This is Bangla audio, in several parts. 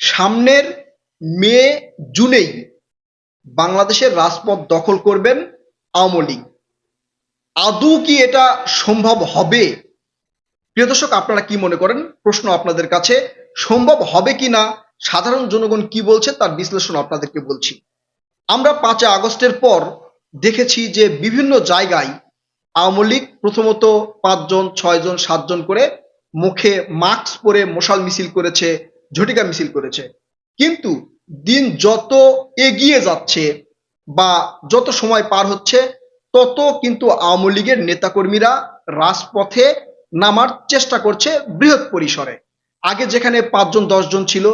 সামনের মে, জুনেই বাংলাদেশের রাজপথ দখল করবেন আওয়ামী লীগ। আদৌ কি এটা সম্ভব হবে? প্রিয় দর্শক, আপনারা কি মনে করেন? প্রশ্ন আপনাদের কাছে, সম্ভব হবে কি না? সাধারণ জনগণ কি বলছে তার বিশ্লেষণ আপনাদেরকে বলছি। আমরা পাঁচই আগস্টের পর দেখেছি যে বিভিন্ন জায়গায় আওয়ামী লীগ প্রথমত পাঁচজন, ছয়জন, সাতজন করে মুখে মাস্ক পরে মশাল মিছিল করেছে। ঝটিকা মিছিল করেছে। কিন্তু দিন যত এগিয়ে যাচ্ছে বা যত সময় পার হচ্ছে, তত কিন্তু আওয়ামী লীগের নেতাকর্মীরা রাজপথে নামার চেষ্টা করছে বৃহৎ পরিসরে। আগে যেখানে পাঁচজন, দশজন ছিল,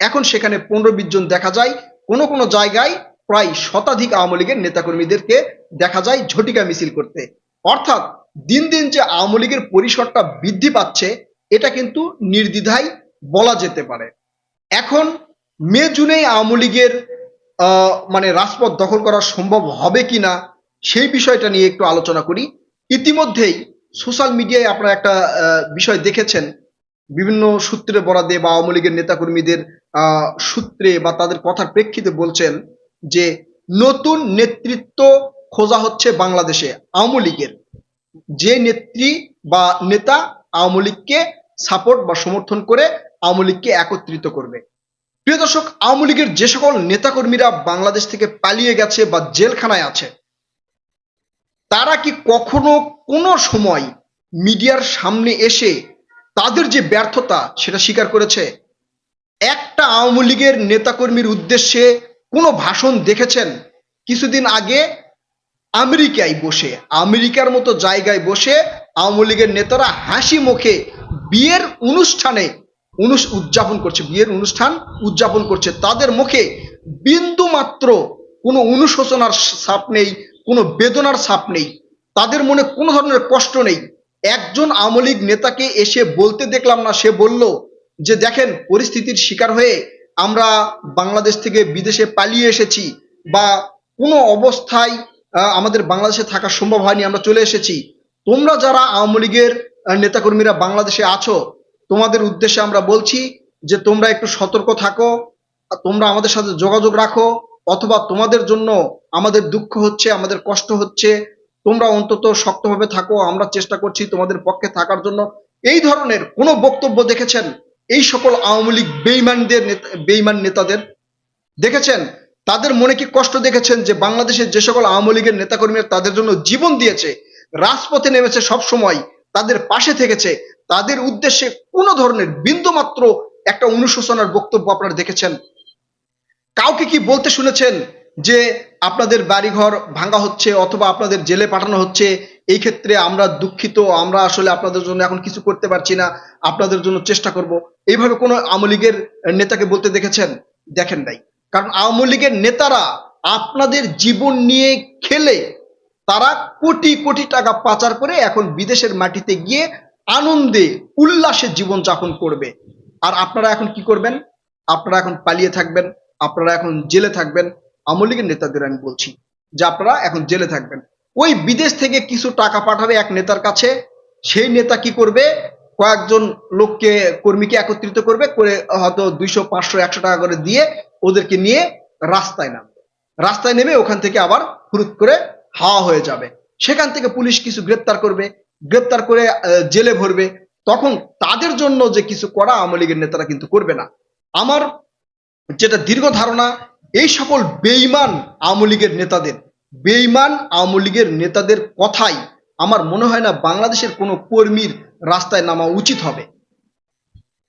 এখন সেখানে পনেরো, বিশ জন দেখা যায়। কোনো কোনো জায়গায় প্রায় শতাধিক আওয়ামী লীগের নেতাকর্মীদেরকে দেখা যায় ঝটিকা মিছিল করতে। অর্থাৎ দিন দিন যে আওয়ামী লীগের পরিসরটা বৃদ্ধি পাচ্ছে, এটা কিন্তু নির্দ্বিধায় বলা যেতে পারে। এখন মে, জুনেই আওয়ামী লীগের মানে রাজপথ দখল করা সম্ভব হবে কিনা সেই বিষয়টা নিয়ে একটু আলোচনা করি। ইতিমধ্যেই সোশ্যাল মিডিয়ায় আপনারা একটা বিষয় দেখেছেন। বিভিন্ন সূত্রে বরাদে বা আওয়ামী লীগের নেতাকর্মীদের সূত্রে বা তাদের কথার প্রেক্ষিতে বলছেন যে, নতুন নেতৃত্ব খোঁজা হচ্ছে বাংলাদেশে আওয়ামী লীগের। যে নেত্রী বা নেতা আওয়ামী লীগকে সাপোর্ট বা সমর্থন করে আওয়ামী লীগকে একত্রিত করবে। প্রিয় দর্শক, আওয়ামী লীগের যে সকল নেতাকর্মীরা বাংলাদেশ থেকে পালিয়ে গেছে বা জেলখানায় আছে, তারা কি কখনো কোনো সময় মিডিয়ার সামনে এসে তাদের যে ব্যর্থতা সেটা স্বীকার করেছে? একটা আওয়ামী লীগের নেতাকর্মীর উদ্দেশ্যে কোনো ভাষণ দেখেছেন? কিছুদিন আগে আমেরিকায় বসে, আমেরিকার মতো জায়গায় বসে আওয়ামী লীগের নেতারা হাসি মুখে বিয়ের অনুষ্ঠানে উদযাপন করছে, বিয়ের অনুষ্ঠান উদযাপন করছে। তাদের মুখে বিন্দু মাত্র কোনো অনুশোচনার ছাপ নেই, কোনো বেদনার ছাপ নেই। তাদের মনে কোনো ধরনের কষ্ট নেই। একজন আওয়ামী লীগ নেতাকে এসে বলতে দেখলাম না, সে বলল যে, দেখেন, পরিস্থিতির শিকার হয়ে আমরা বাংলাদেশ থেকে বিদেশে পালিয়ে এসেছি বা কোনো অবস্থায় আমাদের বাংলাদেশে থাকা সম্ভব হয়নি, আমরা চলে এসেছি। তোমরা যারা আওয়ামী লীগের নেতাকর্মীরা বাংলাদেশে আছো, তোমাদের উদ্দেশ্যে আমরা বলছি যে তোমরা একটু সতর্ক থাকো তোমরা আমাদের সাথে যোগাযোগ রাখো, অথবা তোমাদের জন্য আমাদের দুঃখ হচ্ছে, আমাদের কষ্ট হচ্ছে, তোমরা অন্তত শক্তভাবে থাকো, আমরা চেষ্টা করছি তোমাদের পক্ষে থাকার জন্য। এই ধরনের কোনো বক্তব্য দেখেছেন এই সকল আওয়ামী লীগ বেইমানদের বেইমান নেতাদের? দেখেছেন? তাদের মনে কি কষ্ট দেখেছেন যে বাংলাদেশের যে সকল আওয়ামী লীগের নেতাকর্মীরা তাদের জন্য জীবন দিয়েছে, রাজপথে নেমেছে সব সময় তাদের পাশে থেকেছে। তাদের উদ্দেশ্যে কোনো ধরনের বিন্দুমাত্র একটা অনুশোচনার বক্তব্য আপনারা দেখেছেন? কাউকে কি বলতে শুনেছেন যে আপনাদের বাড়িঘর ভাঙা হচ্ছে অথবা আপনাদের জেলে পাঠানো হচ্ছে? এই ক্ষেত্রে আমরা দুঃখিত, আমরা আসলে আপনাদের জন্য এখন কিছু করতে পারছি না, আপনাদের জন্য চেষ্টা করব। এইভাবে কোনো আওয়ামী লীগের নেতাকে বলতে দেখেছেন? দেখেন নাই। কারণ আওয়ামী লীগের নেতারা আপনাদের জীবন নিয়ে খেলে তারা কোটি কোটি টাকা পাচার করে এখন বিদেশের মাটিতে গিয়ে আনন্দে, উল্লাসে জীবন যাপন করবে। আর আপনারা এখন কি করবেন? আপনারা এখন পালিয়ে থাকবেন, আপনারা এখন জেলে থাকবেন। আওয়ামী লীগের নেতাদের আমি বলছি যে আপনারা এখন জেলে থাকবেন। ওই বিদেশ থেকে কিছু টাকা পাঠাবে এক নেতার কাছে, সেই নেতা কি করবে? কয়েকজন লোককে, কর্মীকে একত্রিত করবে, করে হয়তো দুইশো, পাঁচশো, একশো টাকা করে দিয়ে ওদেরকে নিয়ে রাস্তায় নামবে। রাস্তায় নেমে ওখান থেকে আবার ফুরুত করে হাওয়া হয়ে যাবে। সেখান থেকে পুলিশ কিছু গ্রেপ্তার করবে। গ্রেপ্তার করে জেলে ভরবে। তখন তাদের জন্য যে কিছু করা আওয়ামী লীগের নেতারা কিন্তু করবে না। আমার যেটা দীর্ঘ ধারণা, এই সকল বেইমান আওয়ামী লীগের নেতাদের বেইমান আওয়ামী লীগের নেতাদের কথাই আমার মনে হয় না বাংলাদেশের কোনো কর্মীর রাস্তায় নামা উচিত হবে।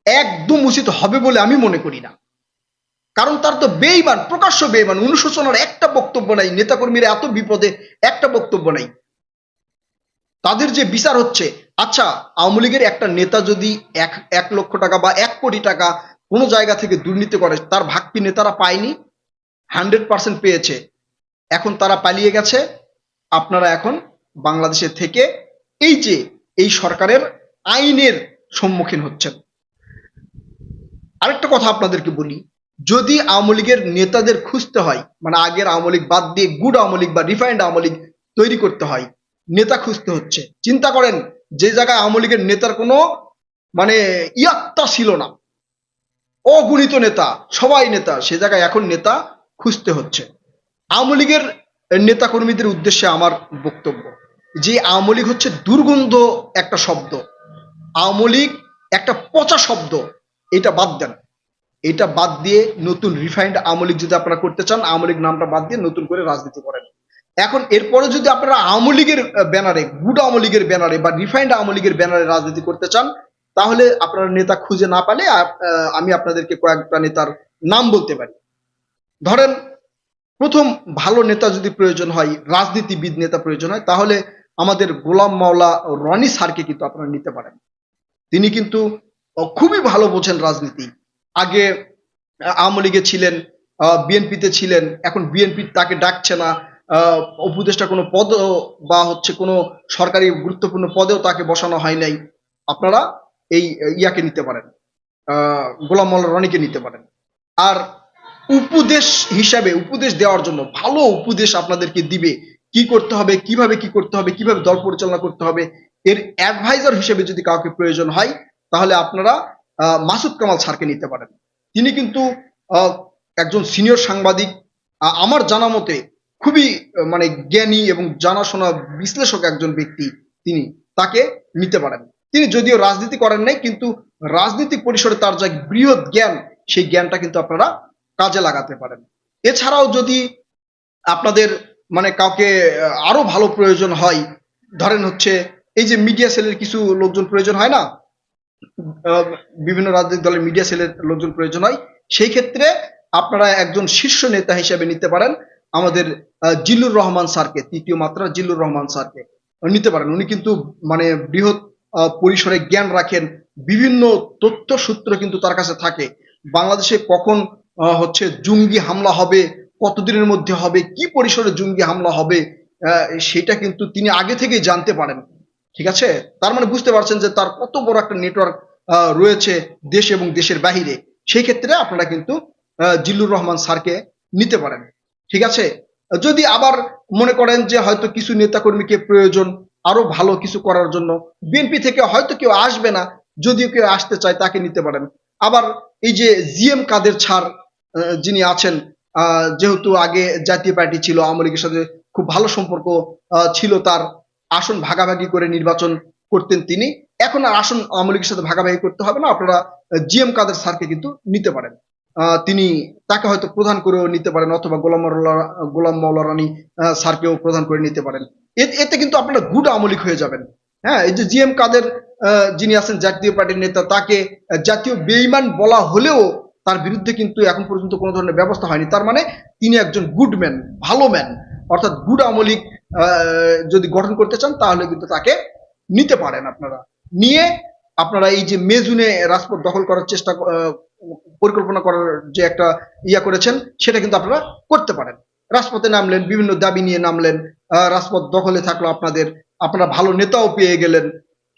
একদম উচিত হবে বলে আমি মনে করি না। কারণ তার তো বেইমান, প্রকাশ্য বেইমান, অনুশোচনার একটা বক্তব্য নাই, নেতাকর্মীরা এত বিপদে একটা বক্তব্য নাই। তাদের যে বিচার হচ্ছে আচ্ছা আওয়ামী লীগের একটা নেতা যদি এক এক লক্ষ টাকা বা এক কোটি টাকা কোনো জায়গা থেকে দুর্নীতি করে, তার ভাগটি নেতারা পায়নি, হান্ড্রেড পার্সেন্ট পেয়েছে। এখন তারা পালিয়ে গেছে, আপনারা এখন বাংলাদেশে থেকে এই যে এই সরকারের আইনের সম্মুখীন হচ্ছেন। আরেকটা কথা আপনাদেরকে বলি যদি আওয়ামী লীগের নেতাদের খুঁজতে হয় মানে আগের আওয়ামী লীগ বাদ দিয়ে গুড আওয়ামী লীগ বা রিফাইন্ড আওয়ামী লীগ তৈরি করতে হয়, নেতা খুঁজতে হচ্ছে। চিন্তা করেন, যে জায়গায় আওয়ামী লীগের নেতার কোনো মানে ইয়াত্তা ছিল না। অগুণিত নেতা, সবাই নেতা, সে জায়গায় এখন নেতা খুঁজতে হচ্ছে। আওয়ামী লীগের নেতা কর্মীদের উদ্দেশ্যে আমার বক্তব্য, যে আওয়ামী লীগ হচ্ছে দুর্গন্ধ একটা শব্দ। আওয়ামী লীগ একটা পচা শব্দ, এটা বাদ দেন। এটা বাদ দিয়ে নতুন রিফাইন্ড আওয়ামী লীগ যদি আপনারা করতে চান, আওয়ামী লীগ নামটা বাদ দিয়ে নতুন করে রাজনীতি করেন। এখন এরপরে যদি আপনারা আওয়ামী লীগের ব্যানারে গুড আওয়ামী লীগের ব্যানারে বা রিফাইন্ড আওয়ামী লীগের ব্যানারে রাজনীতি করতে চান, তাহলে আপনারা নেতা খুঁজে না পেলে আমি আপনাদেরকে কয়েকটা নেতার নাম বলতে পারি। ধরেন, প্রথম ভালো নেতা যদি প্রয়োজন হয়, রাজনীতিবিদ নেতা প্রয়োজন হয়, তাহলে আমাদের গোলাম মাওলা রনি স্যারকে কিন্তু আপনারা নিতে পারেন। তিনি কিন্তু খুবই ভালো বোঝেন রাজনীতি। আগে আওয়ামী লীগে ছিলেন বিএনপিতে ছিলেন, এখন বিএনপি তাকে ডাকছে না উপদেষ্টা কোনো পদ বা হচ্ছে কোনো সরকারি গুরুত্বপূর্ণ পদেও তাকে বসানো হয় নাই। আপনারা এই ইয়াকে নিতে পারেন গোলাম মোল্লা রনিকে নিতে পারেন। আর উপদেশ হিসাবে উপদেশ দেওয়ার জন্য ভালো উপদেশ আপনাদেরকে দিবে, কি করতে হবে, কীভাবে কি করতে হবে, কীভাবে দল পরিচালনা করতে হবে, এর অ্যাডভাইজার হিসেবে যদি কাউকে প্রয়োজন হয়, তাহলে আপনারা মাসুদ কামাল স্যারকে নিতে পারেন। তিনি কিন্তু একজন সিনিয়র সাংবাদিক। আমার জানা মতে খুবই মানে জ্ঞানী এবং জানাশোনা বিশ্লেষক একজন ব্যক্তি তিনি, তাকে নিতে পারেন। তিনি যদিও রাজনীতি করেন নাই, কিন্তু রাজনৈতিক পরিসরে তার যা বৃহৎ জ্ঞান, সেই জ্ঞানটা কিন্তু আপনারা কাজে লাগাতে পারেন। এছাড়াও যদি আপনাদের মানে কাউকে আরও ভালো প্রয়োজন হয়, ধরেন হচ্ছে, এই যে মিডিয়া সেলের কিছু লোকজন প্রয়োজন হয় না? বিভিন্ন রাজনৈতিক দলের মিডিয়া সেলের লোকজন প্রয়োজন হয়। সেই ক্ষেত্রে আপনারা একজন শীর্ষ নেতা হিসেবে নিতে পারেন। আমাদের জিল্লুর রহমান স্যারকে, তৃতীয় মাত্রা জিল্লুর রহমান স্যারকে নিতে পারেন। উনি কিন্তু মানে বৃহৎ পরিসরে জ্ঞান রাখেন। বিভিন্ন তথ্য সূত্র কিন্তু তার কাছে থাকে। বাংলাদেশে কখন হচ্ছে জঙ্গি হামলা হবে, কতদিনের মধ্যে হবে, কি পরিসরে জঙ্গি হামলা হবে সেটা কিন্তু তিনি আগে থেকেই জানতে পারেন। ঠিক আছে? তার মানে বুঝতে পারছেন যে তার কত বড় একটা নেটওয়ার্ক রয়েছে দেশ এবং দেশের বাহিরে। সেই ক্ষেত্রে আপনারা কিন্তু জিল্লুর রহমান স্যারকে নিতে পারেন। ঠিক আছে? যদি আবার মনে করেন যে হয়তো কিছু নেতাকর্মীকে প্রয়োজন, আরও ভালো কিছু করার জন্য, বিএনপি থেকে হয়তো কেউ আসবে না, যদিও কেউ আসতে চায় তাকে নিতে পারেন। আবার এই যে জিএম কাদের ছাড় যিনি আছেন যেহেতু আগে জাতীয় পার্টি ছিল, আওয়ামী লীগের সাথে খুব ভালো সম্পর্ক ছিল তার আসন ভাগাভাগি করে নির্বাচন করতেন তিনি। এখন আর আসন আওয়ামী লীগের সাথে ভাগাভাগি করতে হবে না, আপনারা জিএম কাদের স্যারকে কিন্তু নিতে পারেন। তিনি তাকে হয়তো প্রধান করেও নিতে পারেন, অথবা গোলাম গোলাম মৌলা রানী স্যারকেও প্রধান করে নিতে পারেন। এতে কিন্তু আপনারা গুড আওয়ামী হয়ে যাবেন। হ্যাঁ এই যে জিএম কাদের যিনি আছেন জাতীয় পার্টির নেতা, তাকে জাতীয় বেইমান বলা হলেও তার বিরুদ্ধে কিন্তু এখন পর্যন্ত কোনো ধরনের ব্যবস্থা হয়নি। তার মানে তিনি একজন গুড ম্যান, ভালো ম্যান। অর্থাৎ গুড আওয়ামী যদি গঠন করতে চান, তাহলে কিন্তু তাকে নিতে পারেন আপনারা। নিয়ে আপনারা এই যে মেজুনে রাজপথ দখল করার চেষ্টা পরিকল্পনা করার যে একটা ইয়া করেছেন, সেটা কিন্তু আপনারা করতে পারেন। রাজপথে নামলেন, বিভিন্ন দাবি নিয়ে নামলেন রাজপথ দখলে থাকল আপনাদের, আপনারা ভালো নেতাও পেয়ে গেলেন।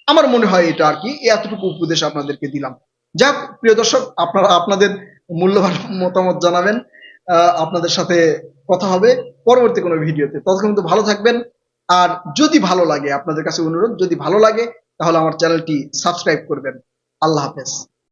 আমার মনে হয় এটা আর কি, এতটুকু উপদেশ আপনাদেরকে দিলাম। যাক, প্রিয় দর্শক, আপনারা আপনাদের মূল্যবান মতামত জানাবেন। আপনাদের সাথে কথা হবে পরবর্তী কোনো ভিডিওতে। ততক্ষণ কিন্তু ভালো থাকবেন। আর যদি ভালো লাগে আপনাদের কাছে অনুরোধ, যদি ভালো লাগে, তাহলে আমার চ্যানেলটি সাবস্ক্রাইব করবেন। আল্লাহ হাফেজ।